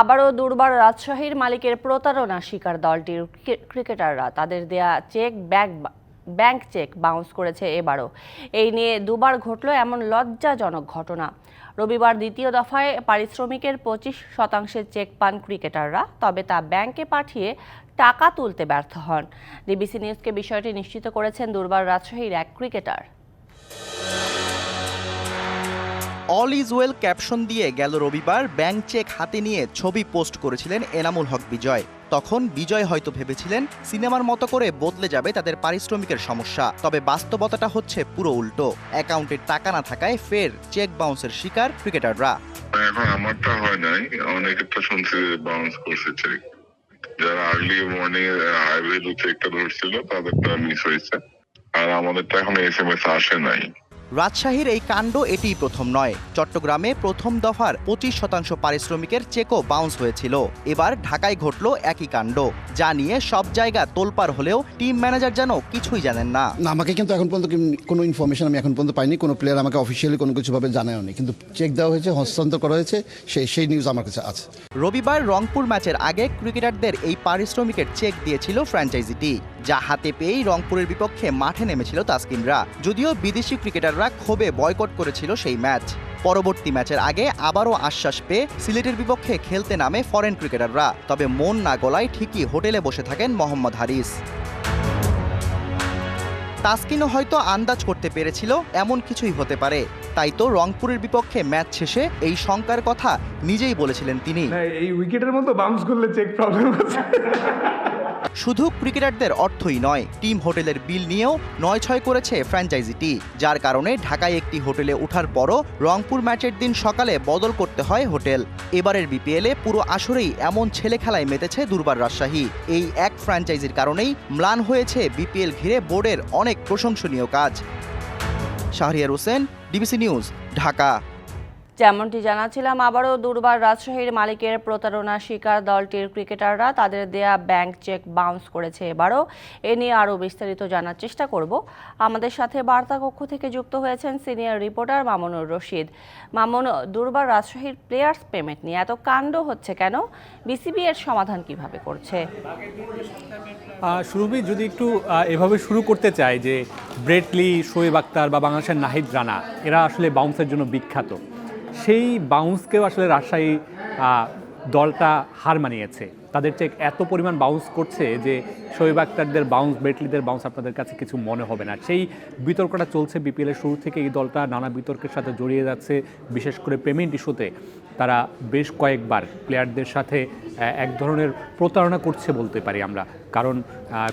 আবারও দুর্বার রাজশাহীর মালিকের প্রতারণা শিকার দলটির ক্রিকেটাররা। তাদের দেয়া চেক ব্যাগ ব্যাংক চেক বাউন্স করেছে এবারও। এই নিয়ে দুবার ঘটল এমন লজ্জাজনক ঘটনা। রবিবার দ্বিতীয় দফায় পারিশ্রমিকের পঁচিশ শতাংশের চেক পান ক্রিকেটাররা, তবে তা ব্যাংকে পাঠিয়ে টাকা তুলতে ব্যর্থ হন। ডিবিসি নিউজকে বিষয়টি নিশ্চিত করেছেন দুর্বার রাজশাহীর এক cricketer. All is well caption দিয়ে গেল রবিবার ব্যাংক চেক হাতে নিয়ে ছবি পোস্ট করেছিলেন এনামুল হক বিজয়। তখন বিজয় হয়তো ভেবেছিলেন সিনেমার মতো করে বদলে যাবে তাদের পারিশ্রমিকের সমস্যা, তবে বাস্তবতাটা হচ্ছে পুরো উল্টো। অ্যাকাউন্টে টাকা না থাকায় ফের চেক বাউন্সের শিকার ক্রিকেটাররা। এখন আমারটা হয় নাই অনেকে তো শুনছি বাউন্স করছে চেক যারা আর্লি মর্নিং হাই ভ্যালু চেকটা ধরছিল, তাদেরটা মিস হয়েছে। আর আমাদেরটা এখন এস এম এস আসে নাই। রাজশাহীর এই কাণ্ড এটিই প্রথম নয়। চট্টগ্রামে প্রথম দফার পঁচিশ শতাংশ পারিশ্রমিকের চেকও বাউন্স হয়েছিল। এবার ঢাকায় ঘটল একই কাণ্ড। যা নিয়ে সব জায়গা তোলপার হলেও টিম ম্যানেজার যেন কিছুই জানেন না। না আমাকে কিন্তু এখন পর্যন্ত কিন- কোনো ইনফরমেশন আমি এখন পর্যন্ত পাইনি। কোনো প্লেয়ার আমাকে অফিসিয়ালি কোনো কিছুভাবে জানায়নি। কিন্তু চেক দেওয়া হয়েছে হস্তান্তর করা হয়েছে সেই সেই নিউজ আমার কাছে আছে। রবিবার রংপুর ম্যাচের আগে ক্রিকেটারদের এই পারিশ্রমিকের চেক দিয়েছিল ফ্র্যাঞ্চাইজিটি যা হাতে পেয়েই রংপুরের বিপক্ষে মাঠে নেমেছিল তাসকিনরা। যদিও বিদেশি ক্রিকেটাররা ক্ষোভে বয়কট করেছিল সেই ম্যাচ। পরবর্তী ম্যাচের আগে আবারও আশ্বাস পেয়ে সিলেটের বিপক্ষে খেলতে নামে ফরেন ক্রিকেটাররা। তবে মন না গলায় ঠিকই হোটেলে বসে থাকেন মোহাম্মদ হারিস। তাসকিনও হয়তো আন্দাজ করতে পেরেছিল, এমন কিছুই হতে পারে। তাই তো রংপুরের বিপক্ষে ম্যাচ শেষে এই শঙ্কার কথা নিজেই বলেছিলেন তিনি। এই উইকেটের মতো বাউন্স করলে চেক প্রবলেম আছে। শুধু ক্রিকেটারদের অর্থই নয়, টিম হোটেলের বিল নিয়েও নয় ছয় করেছে ফ্র্যাঞ্চাইজিটি, যার কারণে ঢাকায় একটি হোটেলে ওঠার পরও রংপুর ম্যাচের দিন সকালে বদল করতে হয় হোটেল। এবারের বিপিএলে পুরো আসরেই এমন ছেলে খেলায় মেতেছে দুর্বার রাজশাহী। এই এক ফ্র্যাঞ্চাইজির কারণেই ম্লান হয়েছে বিপিএল ঘিরে বোর্ডের অনেক প্রশংসনীয় কাজ। Shahriar Hossain, DBC news, Dhaka. যেমনটি জানাচ্ছিলাম, আবারও দুর্বার রাজশাহীর মালিকের প্রতারণা শিকার দলটির ক্রিকেটাররা তাদের দেয়া ব্যাংক চেক বাউন্স করেছে এবারও। এ নিয়ে আরও বিস্তারিত জানার চেষ্টা করব। আমাদের সাথে বার্তা কক্ষ থেকে যুক্ত হয়েছেন সিনিয়র রিপোর্টার মামুনুর রশিদ। মামুন, দুর্বার রাজশাহীর প্লেয়ার্স পেমেন্ট নিয়ে এত কাণ্ড হচ্ছে কেন? বিসিবি এর সমাধান কীভাবে করছে? সুরভি, যদি একটু এভাবে শুরু করতে চাই যে ব্রেটলি, শোয়েব আক্তার বা বাংলাদেশের নাহিদ রানা, এরা আসলে বাউন্সের জন্য বিখ্যাত। সেই বাউন্সকেও আসলে রাজশাহী দলটা হার মানিয়েছে। তাদের চেক এত পরিমাণ বাউন্স করছে যে শোয়েব আক্তারদের বাউন্স বেটলিদের বাউন্স আপনাদের কাছে কিছু মনে হবে না। সেই বিতর্কটা চলছে বিপিএলের শুরু থেকে। এই দলটা নানা বিতর্কের সাথে জড়িয়ে যাচ্ছে, বিশেষ করে পেমেন্ট ইস্যুতে। তারা বেশ কয়েকবার প্লেয়ারদের সাথে এক ধরনের প্রতারণা করছে বলতে পারি আমরা। কারণ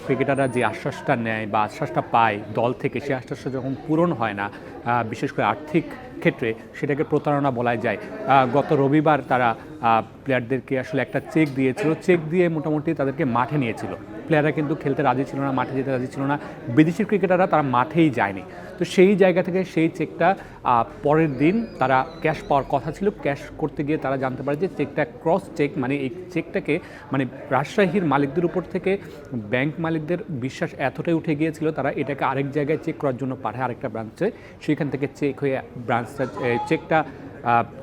ক্রিকেটাররা যে আশ্বাসটা নেয় বা আশ্বাসটা পায় দল থেকে, সেই আশ্বাসটা যখন পূরণ হয় না বিশেষ করে আর্থিক ক্ষেত্রে সেটাকে প্রতারণা বলা যায়। গত রবিবার তারা প্লেয়ারদেরকে আসলে একটা চেক দিয়েছিল। চেক দিয়ে মোটামুটি তাদেরকে মাঠে নিয়েছিল। প্লেয়াররা কিন্তু খেলতে রাজি ছিল না, মাঠে যেতে রাজি ছিল না। বিদেশি ক্রিকেটাররা তারা মাঠেই যায়নি। তো সেই জায়গা থেকে সেই চেকটা পরের দিন তারা ক্যাশ পাওয়ার কথা ছিল। ক্যাশ করতে গিয়ে তারা জানতে পারে যে চেকটা ক্রস চেক মানে এই চেকটাকে মানে রাজশাহীর মালিকদের উপর থেকে ব্যাংক মালিকদের বিশ্বাস এতটাই উঠে গিয়েছিল, তারা এটাকে আরেক জায়গায় চেক করার জন্য পাঠায় আরেকটা ব্রাঞ্চে সেখান থেকে চেক হয়ে ব্রাঞ্চটা চেকটা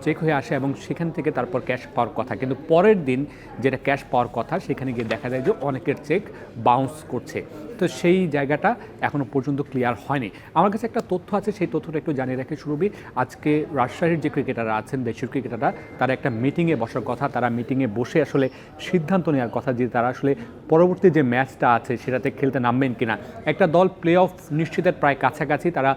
চেক হয়ে আসে এবং সেখান থেকে তারপর ক্যাশ পাওয়ার কথা। কিন্তু পরের দিন যেটা ক্যাশ পাওয়ার কথা, সেখানে গিয়ে দেখা যায় যে অনেকের চেক বাউন্স করছে। তো সেই জায়গাটা এখনও পর্যন্ত ক্লিয়ার হয়নি। আমার কাছে একটা তথ্য আছে, সেই তথ্যটা একটু জানিয়ে রাখি সুরভি। আজকে রাজশাহীর যে ক্রিকেটাররা আছেন, দেশের ক্রিকেটাররা তারা একটা মিটিংয়ে বসার কথা, তারা মিটিংয়ে বসে আসলে সিদ্ধান্ত নেওয়ার কথা যে তারা আসলে পরবর্তী যে ম্যাচটা আছে, সেটাতে খেলতে নামবেন কিনা। একটা দল প্লে অফ নিশ্চিতের প্রায় কাছাকাছি, তারা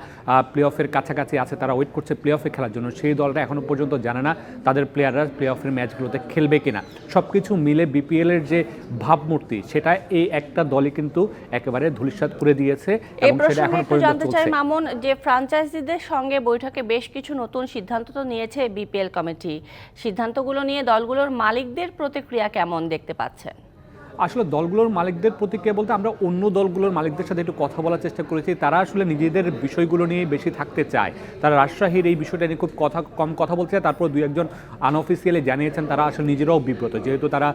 প্লে অফের কাছাকাছি আছে, তারা ওয়েট করছে প্লে অফে খেলার জন্য। সেই দলটা এখনও পর্যন্ত জানে না তাদের প্লেয়াররা প্লে অফের ম্যাচগুলোতে খেলবে কিনা। সব কিছু মিলে বিপিএলের যে ভাবমূর্তি, সেটা এই একটা দলই কিন্তু একেবারে ধূলিসাৎ করে দিয়েছে এই প্রসঙ্গে এখনও একটু জানতে চাই মামুন যে ফ্রাঞ্চাইজিদের সঙ্গে বৈঠকে বেশ কিছু নতুন সিদ্ধান্ত তো নিয়েছে বিপিএল কমিটি। সিদ্ধান্তগুলো নিয়ে দলগুলোর মালিকদের প্রতিক্রিয়া কেমন দেখতে পাচ্ছেন? আসলে দলগুলোর মালিকদের প্রতিক্রিয়া বলতে আমরা অন্য দলগুলোর মালিকদের সাথে একটু কথা বলার চেষ্টা করেছি, তারা আসলে নিজেদের বিষয়গুলো নিয়ে বেশি থাকতে চায়। তারা রাজশাহীর এই বিষয়টা নিয়ে খুব কথা, কম কথা বলছে তারপর দুই একজন আনঅফিসিয়ালি জানিয়েছেন তারা আসলে নিজেরাও বিব্রত। যেহেতু তারা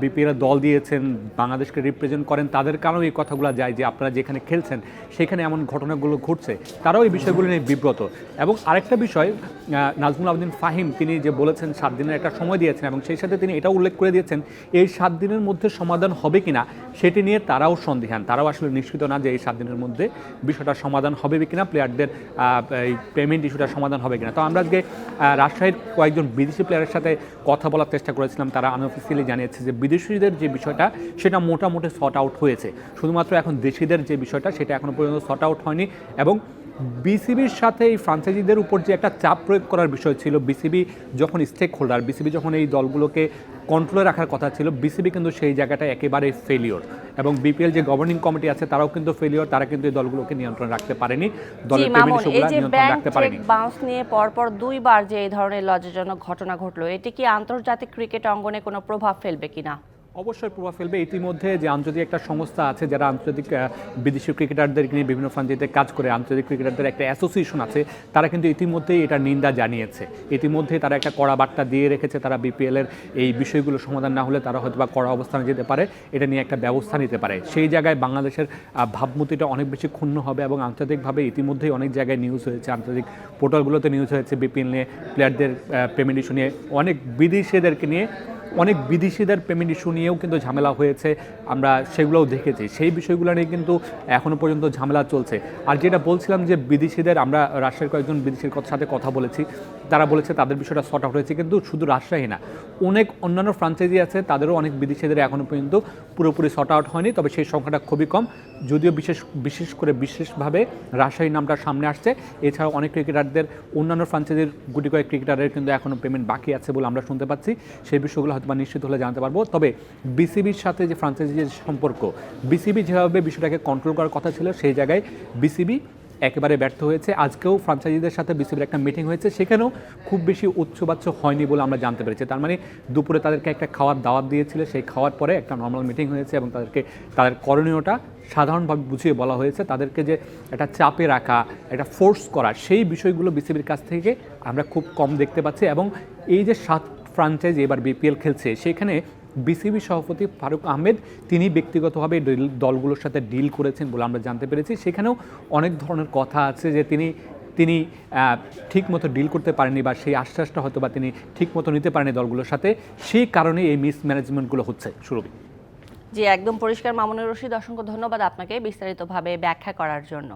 বিপিএল দল দিয়েছেন, বাংলাদেশকে রিপ্রেজেন্ট করেন, তাদের কারণেও এই কথাগুলো যায় যে আপনারা যেখানে খেলছেন, সেখানে এমন ঘটনাগুলো ঘটছে। তারাও এই বিষয়গুলো নিয়ে বিব্রত। এবং আরেকটা বিষয় নাজমুল আবদিন ফাহিম, তিনি যে বলেছেন, সাত দিনের একটা সময় দিয়েছেন, এবং সেই সাথে তিনি এটা উল্লেখ করে দিয়েছেন, এই সাত দিনের মধ্যে সমাধান হবে কিনা সেটি নিয়ে তারাও সন্দেহান। তারাও আসলে নিশ্চিত না যে এই সাত দিনের মধ্যে বিষয়টা সমাধান হবে কিনা প্লেয়ারদের এই পেমেন্ট ইস্যুটার সমাধান হবে কিনা। তো আমরা আজকে রাজশাহীর কয়েকজন বিদেশি প্লেয়ারের সাথে কথা বলার চেষ্টা করেছিলাম। তারা আনঅফিসিয়ালি জানিয়েছে যে বিদেশিদের যে বিষয়টা, সেটা মোটামুটি সর্ট আউট হয়েছে। শুধুমাত্র এখন দেশিদের যে বিষয়টা, সেটা এখনও পর্যন্ত সর্ট আউট হয়নি এবং বিসিবির সাথে এই ফ্রাঞ্চাইজিদের উপর যে একটা চাপ প্রয়োগ করার বিষয় ছিল বিসিবি যখন স্টেক হোল্ডার বিসিবি যখন এই দলগুলোকে কন্ট্রোলে রাখার কথা ছিল বিসিবি কিন্তু সেই জায়গাটা একেবারে ফেলিওর এবং বিপিএল যে গভর্নিং কমিটি আছে তারাও কিন্তু ফেলিওর তারা কিন্তু এই দলগুলোকে নিয়ন্ত্রণ রাখতে পারেনি দলের নিয়ন্ত্রণ রাখতে পারেনি। বাউন্স নিয়ে পরপর দুইবার যে এই ধরনের লজ্জাজনক ঘটনা ঘটলো এটি কি আন্তর্জাতিক ক্রিকেট অঙ্গনে কোনো প্রভাব ফেলবে কিনা? অবশ্যই প্রভাব ফেলবে। ইতিমধ্যে যে আন্তর্জাতিক একটা সংস্থা আছে, যারা আন্তর্জাতিক বিদেশি ক্রিকেটারদের নিয়ে বিভিন্ন ফ্রাঞ্চাইজিতে কাজ করে আন্তর্জাতিক ক্রিকেটারদের একটা অ্যাসোসিয়েশন আছে, তারা কিন্তু ইতিমধ্যেই এটার নিন্দা জানিয়েছে। ইতিমধ্যে তারা একটা কড়া বার্তা দিয়ে রেখেছে, তারা বিপিএল এর এই বিষয়গুলো সমাধান না হলে তারা হয়তো বা কড়া অবস্থানে যেতে পারে, এটা নিয়ে একটা ব্যবস্থা নিতে পারে। সেই জায়গায় বাংলাদেশের ভাবমূর্তিটা অনেক বেশি ক্ষুণ্ণ হবে এবং আন্তর্জাতিকভাবে ইতিমধ্যেই অনেক জায়গায় নিউজ হয়েছে আন্তর্জাতিক পোর্টালগুলোতে নিউজ হয়েছে, বিপিএল নিয়ে প্লেয়ারদের পেমেন্ট ইস্যু নিয়ে, অনেক বিদেশিদেরকে নিয়ে অনেক বিদেশিদের পেমেন্ট ইস্যু নিয়েও কিন্তু ঝামেলা হয়েছে, আমরা সেগুলোও দেখেছি। সেই বিষয়গুলো নিয়ে কিন্তু এখনও পর্যন্ত ঝামেলা চলছে। আর যেটা বলছিলাম যে বিদেশিদের, আমরা রাজশাহীর কয়েকজন বিদেশির সাথে কথা বলেছি। তারা বলেছে তাদের বিষয়টা সর্ট আউট হয়েছে, কিন্তু শুধু রাজশাহী না। অনেক অন্যান্য ফ্রাঞ্চাইজি আছে, তাদেরও অনেক বিদেশিদের এখনও পর্যন্ত পুরোপুরি সর্ট আউট হয়নি, তবে সেই সংখ্যাটা খুবই কম। যদিও বিশেষ বিশেষ করে বিশেষভাবে রাজশাহী নামটা সামনে আসছে। এছাড়াও অনেক ক্রিকেটারদের, অন্যান্য ফ্রাঞ্চাইজির গুটি কয়েক ক্রিকেটারের কিন্তু এখনও পেমেন্ট বাকি আছে বলে আমরা শুনতে পাচ্ছি। সেই বিষয়গুলো হয়তো বা নিশ্চিত হলে জানতে পারব। তবে বিসিবির সাথে যে ফ্রাঞ্চাইজির সম্পর্ক বিসিবি যেভাবে বিষয়টাকে কন্ট্রোল করার কথা ছিল, সেই জায়গায় বিসিবি একেবারে ব্যর্থ হয়েছে। আজকেও ফ্রাঞ্চাইজিদের সাথে বিসিবির একটা মিটিং হয়েছে। সেখানেও খুব বেশি উচ্চবাচ্য হয়নি বলে আমরা জানতে পেরেছি। তার মানে দুপুরে তাদেরকে একটা খাওয়ার দাওয়াত দিয়েছিল। সেই খাওয়ার পরে একটা নর্মাল মিটিং হয়েছে এবং তাদেরকে তাদের করণীয়টা সাধারণভাবে বুঝিয়ে বলা হয়েছে। তাদেরকে যে একটা চাপে রাখা, একটা ফোর্স করা, সেই বিষয়গুলো বিসিবির কাছ থেকে আমরা খুব কম দেখতে পাচ্ছি এবং এই যে সাত ফ্রাঞ্চাইজি এবার বিপিএল খেলছে, সেখানে বিসিবি সভাপতি ফারুক আহমেদ, তিনি ব্যক্তিগতভাবে দলগুলোর সাথে ডিল করেছেন বলে আমরা জানতে পেরেছি। সেখানেও অনেক ধরনের কথা আছে যে তিনি তিনি ঠিক মতো ডিল করতে পারেনি বা সেই আশ্বাসটা হয়তো বা তিনি ঠিক মতো নিতে পারেনি দলগুলোর সাথে। সেই কারণে এই মিসম্যানেজমেন্টগুলো হচ্ছে সুরভি জি, একদম পরিষ্কার। মামুনুর রশিদ, অসংখ্য ধন্যবাদ আপনাকে বিস্তারিতভাবে ব্যাখ্যা করার জন্য।